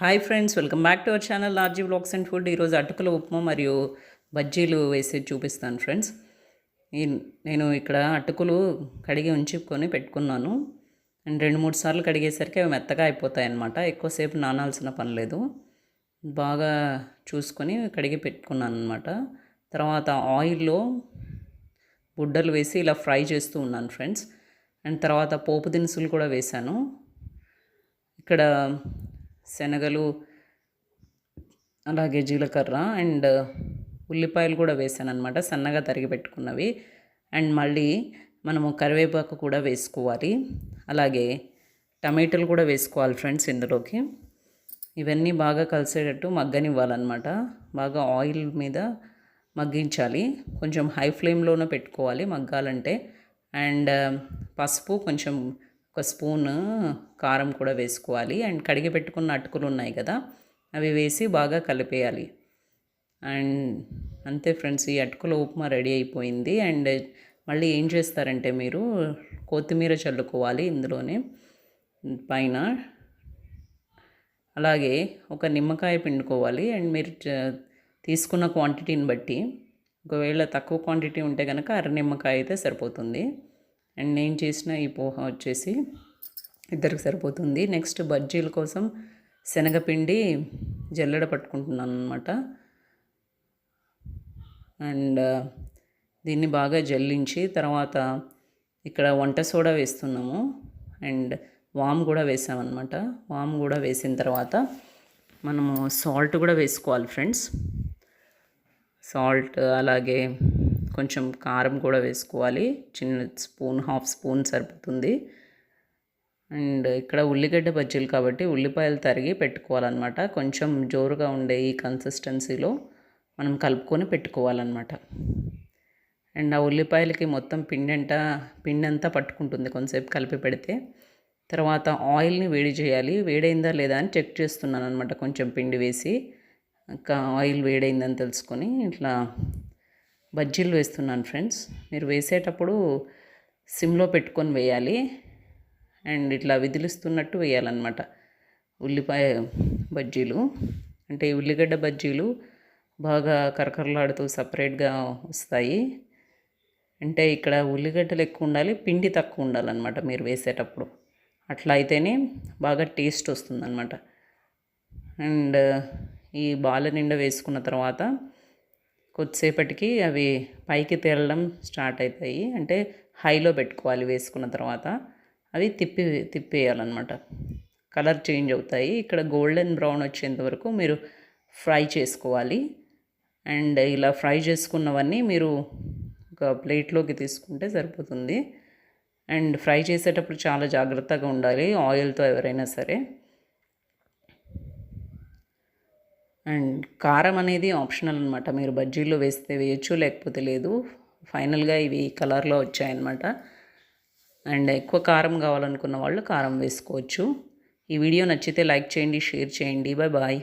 Hi friends welcome back to our channel Lodgy blogs and food. ఈరోజు అటుకుల ఉప్మా మరియు బజ్జీలు వేసి చూపిస్తాను ఫ్రెండ్స్. నేను ఇక్కడ అటుకులు కడిగి ఉంచుకొని పెట్టుకున్నాను. అండ్ రెండు మూడు సార్లు కడిగేసరికి అవి మెత్తగా అయిపోతాయి అన్నమాట ఎక్కువసేపు నానాల్సిన పని లేదు. బాగా చూసుకొని కడిగి పెట్టుకున్నాను అనమాట తర్వాత ఆయిల్లో బుడ్డలు వేసి ఇలా ఫ్రై చేస్తూ ఉన్నాను ఫ్రెండ్స్. అండ్ తర్వాత పోపు దినుసులు కూడా వేశాను. ఇక్కడ శనగలు అలాగే జీలకర్ర అండ్ ఉల్లిపాయలు కూడా వేసాను అనమాట సన్నగా తరిగి పెట్టుకున్నవి. అండ్ మళ్ళీ మనము కరివేపాకు కూడా వేసుకోవాలి. అలాగే టమాటాలు కూడా వేసుకోవాలి ఫ్రెండ్స్ ఇందులోకి. ఇవన్నీ బాగా కలిసేటట్టు మగ్గనివ్వాలన్నమాట. బాగా ఆయిల్ మీద మగ్గించాలి. కొంచెం హై ఫ్లేమ్లోనే పెట్టుకోవాలి మగ్గాలంటే. అండ్ పసుపు కొంచెం ఒక స్పూన్ కారం కూడా వేసుకోవాలి. అండ్ కడిగి పెట్టుకున్న అటుకులు ఉన్నాయి కదా అవి వేసి బాగా కలిపేయాలి. అండ్ అంతే ఫ్రెండ్స్ ఈ అటుకుల ఉప్మా రెడీ అయిపోయింది. అండ్ మళ్ళీ ఏం చేస్తారంటే మీరు కొత్తిమీర చల్లుకోవాలి ఇందులోనే పైన. అలాగే ఒక నిమ్మకాయ పిండుకోవాలి. అండ్ మీరు తీసుకున్న క్వాంటిటీని బట్టి ఒకవేళ తక్కువ క్వాంటిటీ ఉంటే కనుక అర నిమ్మకాయ అయితే సరిపోతుంది. అండ్ నేను చేసిన ఈ పోహ వచ్చేసి ఇద్దరికి సరిపోతుంది. నెక్స్ట్ బజ్జీల కోసం శనగపిండి జల్లెడ పట్టుకుంటున్నాను అనమాట అండ్ దీన్ని బాగా జల్లించి తర్వాత ఇక్కడ వంట సోడా వేస్తున్నాము. అండ్ వామ్ కూడా వేసామన్నమాట. వామ్ కూడా వేసిన తర్వాత మనము సాల్ట్ కూడా వేసుకోవాలి ఫ్రెండ్స్. సాల్ట్ అలాగే కొంచెం కారం కూడా వేసుకోవాలి. చిన్న స్పూన్ హాఫ్ స్పూన్ సరిపోతుంది. అండ్ ఇక్కడ ఉల్లిగడ్డ బజ్జీలు కాబట్టి ఉల్లిపాయలు తరిగి పెట్టుకోవాలన్నమాట. కొంచెం జోరుగా ఉండే ఈ కన్సిస్టెన్సీలో మనం కలుపుకొని పెట్టుకోవాలన్నమాట. అండ్ ఆ ఉల్లిపాయలకి మొత్తం పిండి పిండంతా పిండి అంతా పట్టుకుంటుంది కొంతసేపు కలిపి పెడితే. తర్వాత ఆయిల్ని వేడి చేయాలి. వేడైందా లేదా అని చెక్ చేస్తున్నాను అనమాట కొంచెం పిండి వేసి. ఇంకా ఆయిల్ వేడైందని తెలుసుకొని ఇట్లా బజ్జీలు వేస్తున్నాను ఫ్రెండ్స్. మీరు వేసేటప్పుడు సిమ్లో పెట్టుకొని వేయాలి. అండ్ ఇట్లా విదిలిస్తున్నట్టు వేయాలన్నమాట ఉల్లిపాయ బజ్జీలు. అంటే ఉల్లిగడ్డ బజ్జీలు బాగా కరకరలాడుతూ సపరేట్గా వస్తాయి. అంటే ఇక్కడ ఉల్లిగడ్డలు ఎక్కువ ఉండాలి పిండి తక్కువ ఉండాలన్నమాట మీరు వేసేటప్పుడు. అట్లా అయితేనే బాగా టేస్ట్ వస్తుందన్నమాట. అండ్ ఈ బాల నిండా వేసుకున్న తర్వాత కొద్దిసేపటికి అవి పైకి తేలడం స్టార్ట్ అవుతాయి అంటే హైలో పెట్టుకోవాలి వేసుకున్న తర్వాత. అవి తిప్పి తిప్పేయాలన్నమాట. కలర్ చేంజ్ అవుతాయి. ఇక్కడ గోల్డెన్ బ్రౌన్ వచ్చేంత వరకు మీరు ఫ్రై చేసుకోవాలి. అండ్ ఇలా ఫ్రై చేసుకున్నవన్నీ మీరు ఒక ప్లేట్లోకి తీసుకుంటే సరిపోతుంది. అండ్ ఫ్రై చేసేటప్పుడు చాలా జాగ్రత్తగా ఉండాలి. ఆయిల్తో ఎవరైనా సరే. అండ్ కారం అనేది ఆప్షనల్ అనమాట మీరు బజ్జీలో వేస్తే వేయచ్చు లేకపోతే లేదు. ఫైనల్గా ఇవి కలర్లో వచ్చాయన్నమాట. అండ్ ఎక్కువ కారం కావాలనుకున్న వాళ్ళు కారం వేసుకోవచ్చు. ఈ వీడియో నచ్చితే లైక్ చేయండి షేర్ చేయండి. Bye bye.